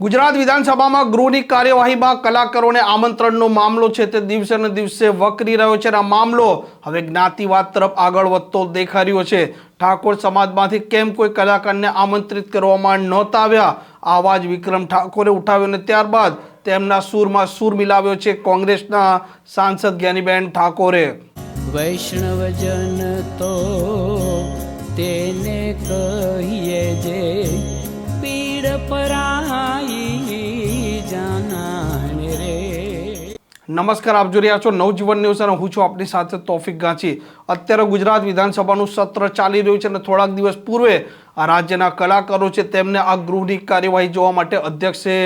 ગુજરાત વિધાનસભામાં ગૃહની કાર્યવાહીમાં કલાકારોને આમંત્રણનો મામલો છે તે દિવસે ને દિવસે વકરી રહ્યો છે અને આ મામલો હવે જ્ઞાતિવાદ તરફ આગળ વધતો દેખાઈ રહ્યો છે. ઠાકોર સમાજમાંથી કેમ કોઈ કલાકારને આમંત્રિત કરવામાં નહોતા આવ્યા? આવા જ વિક્રમ ઠાકોરે ઉઠાવ્યો અને ત્યારબાદ તેમના સૂરમાં સૂર મિલાવ્યો છે કોંગ્રેસના સાંસદ જ્ઞાનીબેન ઠાકોરે. વૈષ્ણવજન તો તેને કહીએ જે પીડ પરાઈ જાનાને રે. નમસ્કાર, આપ જોઈ રહ્યા છો નવજીવન ન્યૂઝ અને હું છું આપની સાથે તોફિક ગાંચી. અત્યારે ગુજરાત વિધાનસભાનું સત્ર ચાલી રહ્યું છે અને થોડાક દિવસ પૂર્વે આ રાજ્યના કલાકારો છે તેમને આ ગૃહની કાર્યવાહી જોવા માટે અધ્યક્ષે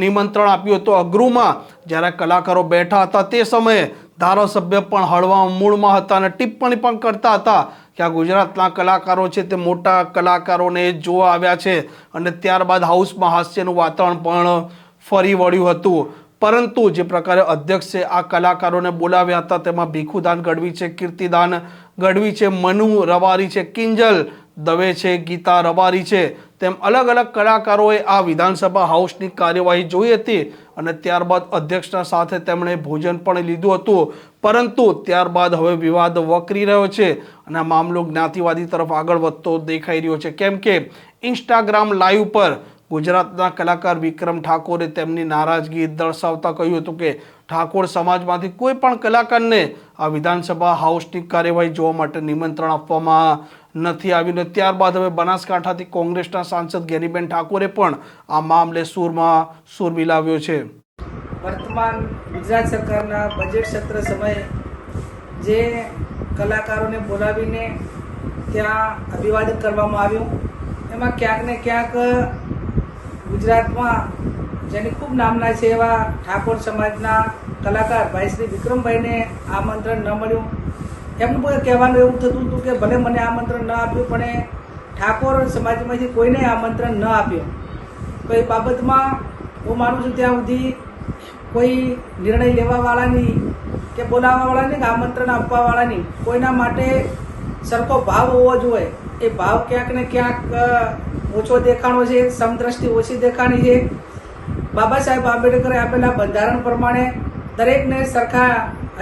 નિમંત્રણ આપ્યું હતું. અગૃહમાં જ્યારે કલાકારો બેઠા હતા તે સમયે ધારાસભ્ય પણ હળવા મૂળમાં હતા અને ટિપ્પણી પણ કરતા હતા. કે આ ગુજરાતના કલાકારો છે તે મોટા કલાકારોને જોવા આવ્યા છે અને ત્યારબાદ હાઉસમાં હાસ્યનું વાતાવરણ પણ ફરી વળ્યું હતું. પરંતુ જે પ્રકારે અધ્યક્ષે આ કલાકારોને બોલાવ્યા હતા તેમાં ભીખુદાન ગઢવી છે, કીર્તિદાન ગઢવી છે, મનુ રવારી છે, કિંજલ દવે છે, ગીતા રવારી છે. તેમ અલગ અલગ કલાકારોએ આ વિધાનસભા હાઉસની કાર્યવાહી જોઈ હતી અને ત્યારબાદ અધ્યક્ષના સાથે તેમણે ભોજન પણ લીધું હતું. પરંતુ ત્યારબાદ હવે વિવાદ વકરી રહ્યો છે અને આ મામલો જ્ઞાતિવાદી તરફ આગળ વધતો દેખાઈ રહ્યો છે. કેમ કે ઇન્સ્ટાગ્રામ લાઈવ પર ગુજરાતના કલાકાર વિક્રમ ઠાકોરે તેમની નારાજગી દર્શાવતા કહ્યું હતું કે ઠાકોર સમાજમાંથી કોઈ પણ કલાકારને આ વિધાનસભા હાઉસની કાર્યવાહી જોવા માટે નિમંત્રણ આપવામાં નથી આવ્યું ને ત્યારબાદ હવે બનાસકાંઠાથી કોંગ્રેસના સાંસદ ગેરીબેન ઠાકોરે પણ આ મામલે સૂરમાં સૂર મિલાવ્યો છે. વર્તમાન ગુજરાત સરકારના બજેટ સત્ર સમયે જે કલાકારોને બોલાવીને ત્યાં અભિવાદન કરવામાં આવ્યું. એમાં ક્યાંક ને ક્યાંક ગુજરાતમાં, જેની ખૂબ નામના છે એવા ઠાકોર સમાજના કલાકાર ભાઈ શ્રી વિક્રમભાઈને આમંત્રણ ન મળ્યું. એમનું પણ કહેવાનું એવું થતું હતું કે ભલે મને આમંત્રણ ન આપ્યું, પણ એ ઠાકોર સમાજમાંથી કોઈને આમંત્રણ ન આપ્યું. તો એ બાબતમાં હું માનું છું ત્યાં સુધી કોઈ નિર્ણય લેવાવાળાની કે બોલાવવાવાળાની કે આમંત્રણ આપવાવાળાની કોઈના માટે સરખો ભાવ હોવો જોઈએ. એ ભાવ ક્યાંક ને ક્યાંક ઓછો દેખાણો છે, સમદ્રષ્ટિ ઓછી દેખાણી છે. બાબા સાહેબ આંબેડકરે આપેલા બંધારણ પ્રમાણે દરેકને સરખા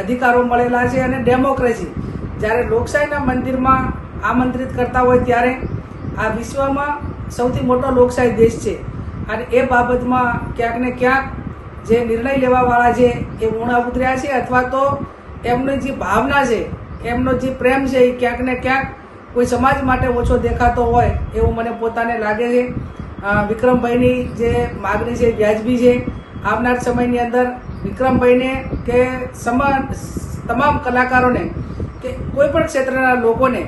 અધિકારો મળેલા છે અને ડેમોક્રેસી જ્યારે લોકશાહીના મંદિરમાં આમંત્રિત કરતા હોય ત્યારે આ વિશ્વમાં સૌથી મોટો લોકશાહી દેશ છે. અને એ બાબતમાં ક્યાંક ને ક્યાંક જે નિર્ણય લેવાવાળા છે એ ઊણા ઉતર્યા છે અથવા તો એમની જે ભાવના છે, એમનો જે પ્રેમ છે એ ક્યાંક ને ક્યાંક કોઈ સમાજ માટે ઓછો દેખાતો હોય એવું મને પોતાને લાગે છે. વિક્રમભાઈની જે માગણી છે વ્યાજબી છે. આવનાર સમયની અંદર વિક્રમભાઈને કે સમાન તમામ કલાકારોને કે કોઈ પણ ક્ષેત્રના લોકોને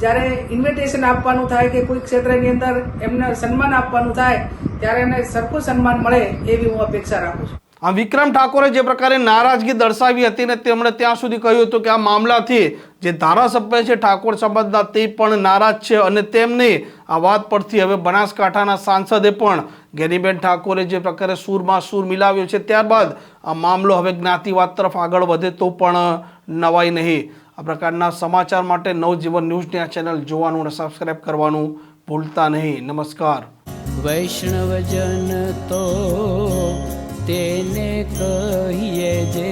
જ્યારે ઇન્વિટેશન આપવાનું થાય કે કોઈ ક્ષેત્રની અંદર એમને સન્માન આપવાનું થાય, ત્યારે એને સરખું સન્માન મળે એવી હું અપેક્ષા રાખું છું. આ વિક્રમ ઠાકોરે જે પ્રકારે નારાજગી દર્શાવી હતી ને તેમણે ત્યાં સુધી કહ્યું હતું કે આ મામલાથી જે ધારાસભ્ય છે ઠાકોર સમાજના તે પણ નારાજ છે અને તેમની આ વાત પરથી હવે બનાસકાંઠાના સાંસદે પણ ગેનીબેન ઠાકોરે જે પ્રકારે સૂરમાં સૂર મિલાવ્યો છે ત્યારબાદ આ મામલો હવે જ્ઞાતિવાદ તરફ આગળ વધે તો પણ નવાઈ નહીં. આ પ્રકારના સમાચાર માટે નવજીવન ન્યૂઝની આ ચેનલ જોવાનું અને સબસ્ક્રાઈબ કરવાનું ભૂલતા નહીં. નમસ્કાર. વૈષ્ણવજન તો તેને કહીએ જે